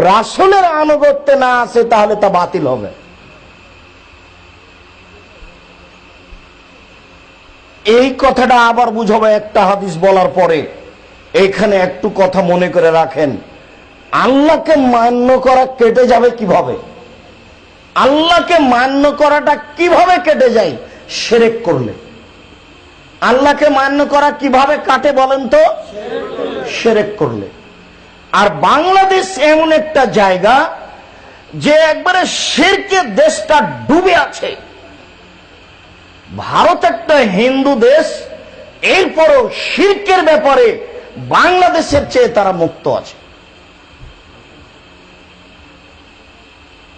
রাসুলের আনুগত্যে না আসে তাহলে তা বাতিল হবে। এই কথাটা আবার বুঝাবো একটা হাদিস বলার পরে। এখানে একটু কথা মনে করে রাখেন। আল্লাহকে মান্য করা কেটে যাবে কীভাবে? আল্লাহকে মান্য করাটা কীভাবে কেটে যায়? সেরেক করলে। আল্লাহকে মান্য করা কীভাবে কাটে বলেন তো? সেরেক করলে। আর বাংলাদেশ এমন একটা জায়গা যে একবারে শেরকে দেশটা ডুবে আছে। ভারত একটা হিন্দু দেশ, এরপরও শির্কের ব্যাপারে বাংলাদেশের চেয়ে তারা মুক্ত আছে।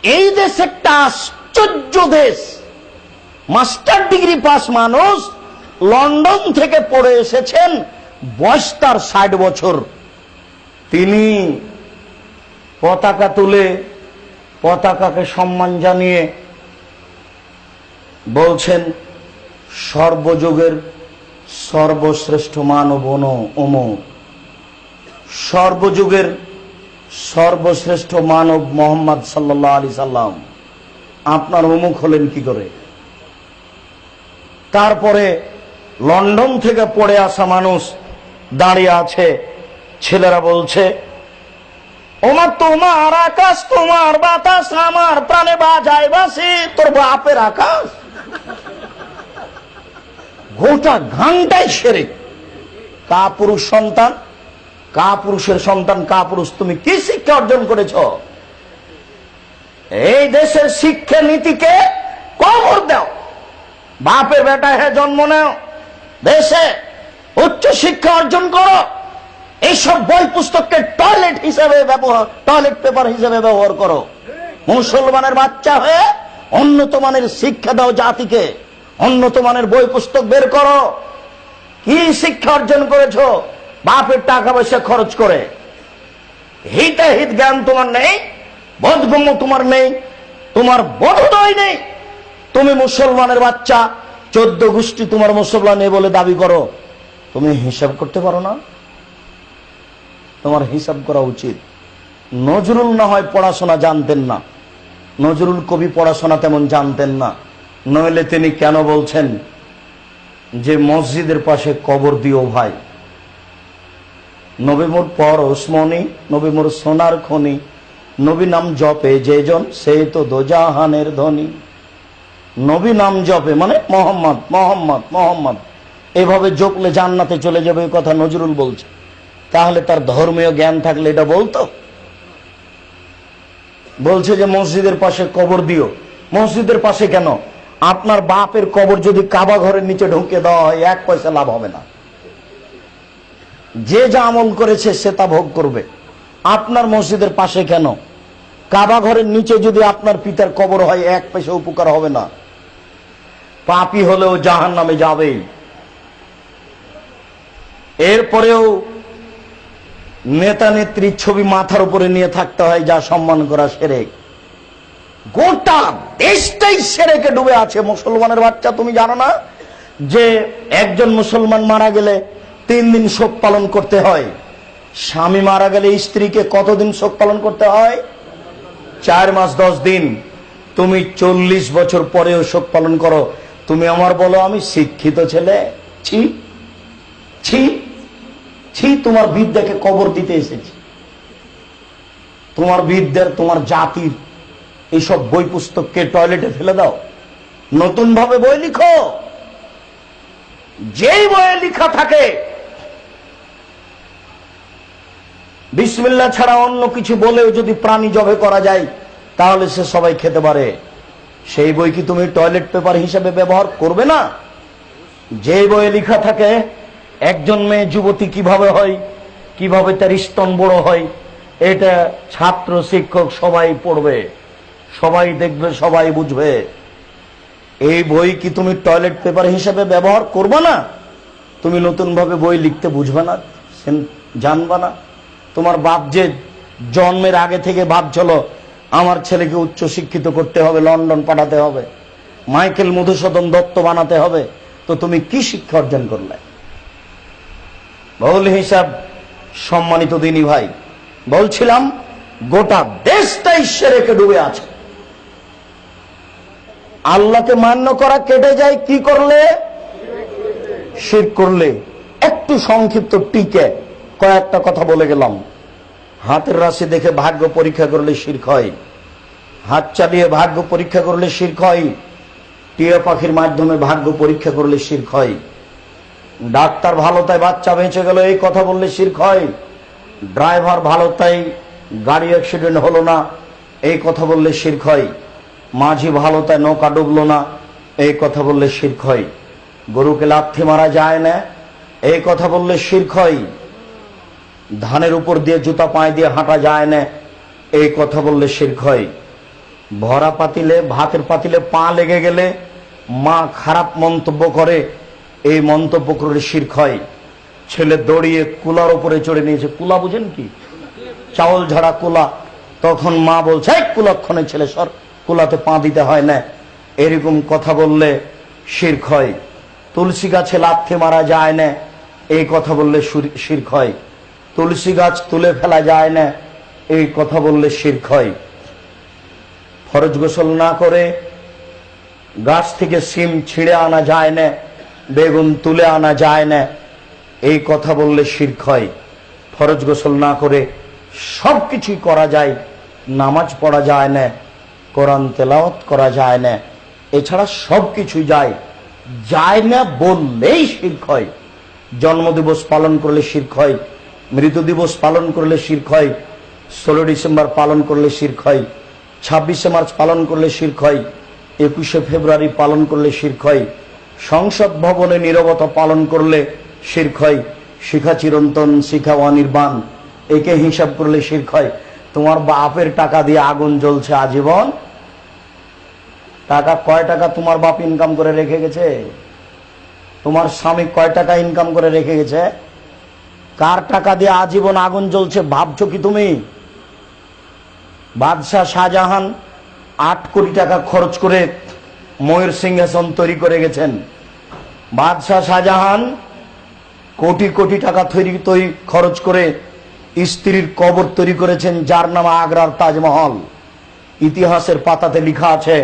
এই দেশ একটা আশ্চর্য দেশ। মাস্টার ডিগ্রি পাস মানুষ লন্ডন থেকে পড়ে এসেছেন বয়স তার ষাট বছর। তিনি পতাকা তুলে পতাকাকে সম্মান জানিয়ে বলছেন, সর্বযুগের সর্বশ্রেষ্ঠ মানব ওম সর্বযুগের সর্বশ্রেষ্ঠ মানব মোহাম্মদ সাল্লাহ আলি সাল্লাম। আপনার অমুক হলেন কি করে? তারপরে লন্ডন থেকে পড়ে আসা মানুষ দাঁড়িয়ে আছে ছেলেরা বলছে ওমা তোমার আকাশ, তোমার বাতাস, আমার প্রাণে বাজায় বাসি তোর বাপের আকাশ? গোটা ঘাংটাই সেরে। কা পুরুষ সন্তান কা পুরুষের সন্তান কা পুরুষ তুমি কি শিক্ষা অর্জন করেছ? এই দেশের শিক্ষা নীতিকে কবর দাও। বাপের বেটা হে জন্ম নেও। দেশে উচ্চ শিক্ষা অর্জন করো। এইসব বই পুস্তককে টয়লেট হিসেবে ব্যবহার টয়লেট পেপার হিসেবে ব্যবহার করো। মুসলমানের বাচ্চা হয়ে উন্নত মানের শিক্ষা দাও জাতিকে উন্নত মানের বই পুস্তক বের করো। কি শিক্ষা অর্জন করেছ? বাপের টাকা পয়সা খরচ করে। হিতে হিত জ্ঞান তোমার নেই, বোধগম্য তোমার নেই, তোমার বোধোদয় নেই। তুমি মুসলমানের বাচ্চা, চোদ্দ গোষ্ঠী তোমার মুসলমান নেই বলে দাবি করো। তুমি হিসাব করতে পারো না। তোমার হিসাব করা উচিত। নজরুল না হয় পড়াশোনা জানতেন না। নজরুল কবি পড়াশোনা তেমন জানতেন না। নইলে তিনি কেন বলছেন যে, মসজিদের পাশে কবর দিও ভাই। নবীমুর পর ওসমনি নবীমুর সোনার খনি। নবী নাম জপে যেজন সে তো দোজাহানের ধনী। নবী নাম জপে মানে মোহাম্মদ মোহাম্মদ মোহাম্মদ। এভাবে জপলে জান্নাতে চলে যাবে কথা নজরুল বলছে। তাহলে তার ধর্মীয় জ্ঞান থাকলে এটা বলতো? বলছে যে মসজিদের পাশে কবর দিও। মসজিদের পাশে কেন? আপনার বাপের কবর যদি কাবা ঘরের নিচে ঢুকে দেওয়া হয়, এক পয়সা লাভ হবে না। যে যা আমল করেছে, সে তা ভোগ করবে। আপনার মসজিদের পাশে কেন? কাবা ঘরের নিচে যদি আপনার পিতার কবর হয়, এক পয়সা উপকার হবে না। পাপি হলেও জাহান নামে যাবেই। এরপরেও নেতা নেত্রীর ছবি মাথার উপরে নিয়ে থাকতে হয়, যা সম্মান করা সেরেক। গোটা দেশটাই সেরেকে ডুবে আছে। মুসলমানের বাচ্চা, তুমি জানো না? যে একজন মুসলমান মারা গেলে তিন দিন শোক পালন করতে হয়। স্বামী মারা গেলে স্ত্রীকে কতদিন শোক পালন করতে হয়? চার মাস, দশ দিন। তুমি চল্লিশ বছর পরেও শোক পালন করো। তুমি আমার বলো, আমি শিক্ষিত ছেলে? ছি। ছি। ছি, তোমার বিদ্যাকে কবর দিতে এসেছি। তোমার বিদ্যার, তোমার জাতির এইসব বই পুস্তককে টয়লেটে ফেলে দাও। নতুন ভাবে বই লিখো। যেই বইয়ে লিখা থাকে বিসমিল্লা ছাড়া অন্য কিছু বলেও যদি প্রাণী জবে করা যায়, তাহলে সে সবাই খেতে পারে। সেই বই কি তুমি টয়লেট পেপার হিসেবে ব্যবহার করবে না? যে বইয়ে লিখা থাকে একজন মেয়ে যুবতী কীভাবে হয়? কীভাবে তার স্তন বড় হয়? এটা ছাত্র, শিক্ষক সবাই পড়বে। সবাই দেখবে, সবাই বুঝবে। এই বই কি তুমি টয়লেট পেপার হিসেবে ব্যবহার করবে না? তুমি নতুন ভাবে বই লিখতে বুঝবে না জানবা না। তোমার বাপ যে জন্মের আগে থেকে ভাবছিল, আমার ছেলেকে উচ্চ শিক্ষিত করতে হবে, লন্ডন পাঠাতে হবে, মাইকেল মধুসূদন দত্ত বানাতে হবে, তো তুমি কি শিক্ষা অর্জন করলে? বহুল হিসাব সম্মানিত দিনী ভাই, বলছিলাম, গোটা দেশটাই সেরেকে ডুবে আছে। আল্লাহকে মান্য করা কেটে যায়, কি করলে? শির করলে। একটু সংক্ষিপ্ত টিকে, কয়েকটা কথা বলে গেলাম। হাতের রাশি দেখে ভাগ্য পরীক্ষা করলে শির হয়। হাত চালিয়ে ভাগ্য পরীক্ষা করলে শির হয়। টিয়া পাখির মাধ্যমে ভাগ্য পরীক্ষা করলে শির হয়। ডাক্তার ভালো, তাই বাচ্চা বেঁচে গেল, এই কথা বললে শির হয়। ড্রাইভার ভালো, তাই গাড়ি অ্যাক্সিডেন্ট হলো না, এই কথা বললে শির হয়। মাঝি ভালো, তাই নৌকা ডুবলো না, এই কথা বললে শির হয়। গরুকে লাথি মারা যায় না, এই কথা বললে শির হয়। ধানের উপর দিয়ে জুতা পায়ে দিয়ে হাঁটা যায় না, এই কথা বললে শির হয়। ভরা পাতিলে, ভাতের পাতিলে পা লেগে গেলে মা খারাপ মন্তব্য করে এই মন্তব্য করে শির হয়। ছেলে দড়িয়ে কুলার উপরে চড়ে নিয়েছে। কুলা বুঝেন কি? চাউল ঝাড়া কুলা। তখন মা বলছে, "এই কুলক্ষণে ছেলে সর, কুলাতে পা দিতে হয় না। এরকম কথা বললে শির হয়। তুলসী গাছে লাথি মারা যায় না, এই কথা বললে শির হয়। তুলসী গাছ তুলে ফেলা যায় না, এই কথা বললে শির হয়। ফরজ গোসল না করে গাছ থেকে সিম ছিঁড়ে আনা যায় না বেগুন তুলে আনা যায় না। এই কথা বললে শির্ক হয়। ফরজ গোসল না করে সব কিছুই করা যায়, নামাজ পড়া যায় না, কোরআন তেলাওয়াত করা যায় না। এছাড়া সব কিছুই যায়। যায় না বললেই শির্ক হয়। জন্মদিবস পালন করলে শির্ক হয়। মৃত দিবস পালন করলে শির্ক হয়। ষোলো ডিসেম্বর পালন করলে শির্ক হয়। ছাব্বিশে মার্চ পালন করলে শির্ক হয়। একুশে ফেব্রুয়ারি পালন করলে শির্ক হয়। সংসদ ভবনে নিরবতা পালন করলে শির্ক হয়। শিখা চিরন্তন, শিখা অনির্বাণ। একে হিসাব করলে শির্ক তোমার বাপের টাকা দিয়ে আগুন জ্বলছে আজীবন। টাকা কয় টাকা তোমার বাপ ইনকাম করে রেখে গেছে? তোমার স্বামী কয় টাকা ইনকাম করে রেখে গেছে? কার টাকা দিয়ে আজীবন আগুন জ্বলছে ভাবছ কি তুমি? বাদশাহ শাহজাহান আট কোটি টাকা খরচ করে ময়ূর সিংহাসন তৈরি করে গেছেন। বাদশাহ শাহজাহান কোটি কোটি টাকা তৈরি তৈরি খরচ করে স্ত্রীর কবর তৈরি করেছেন, যার নাম আগ্রার তাজমহল। ইতিহাসের পাতাতে লেখা আছে,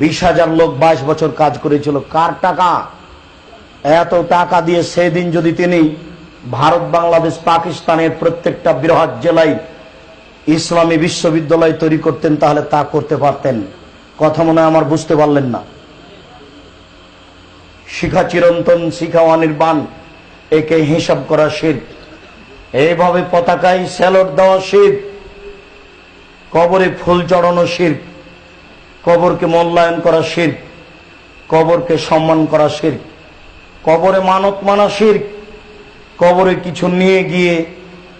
বিশ হাজার লোক বাইশ বছর কাজ করেছিল। কার টাকা? এত টাকা দিয়ে সেদিন যদি তিনি ভারত, বাংলাদেশ, পাকিস্তানের প্রত্যেকটা বৃহৎ জেলায় ইসলামী বিশ্ববিদ্যালয় তৈরি করতেন, তাহলে তা করতে পারতেন। কথা মনে আমার বুঝতে পারলেন না। শিখা চিরন্তন, শিখা অনির্বাণ, একে হিসাব করা শীত এইভাবে পতাকায় স্যালট দেওয়া শীত কবরে ফুল চড়ানো শির, কবরকে মূল্যায়ন করা শির, কবরকে সম্মান করা শির, কবরে মানত মানা শির, কবরে কিছু নিয়ে গিয়ে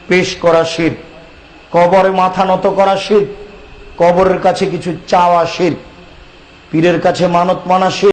পেশ করা শির, কবরে মাথা নত করা শির কবরের কাছে কিছু চাওয়া শির পীরের কাছে মানত মানা শির।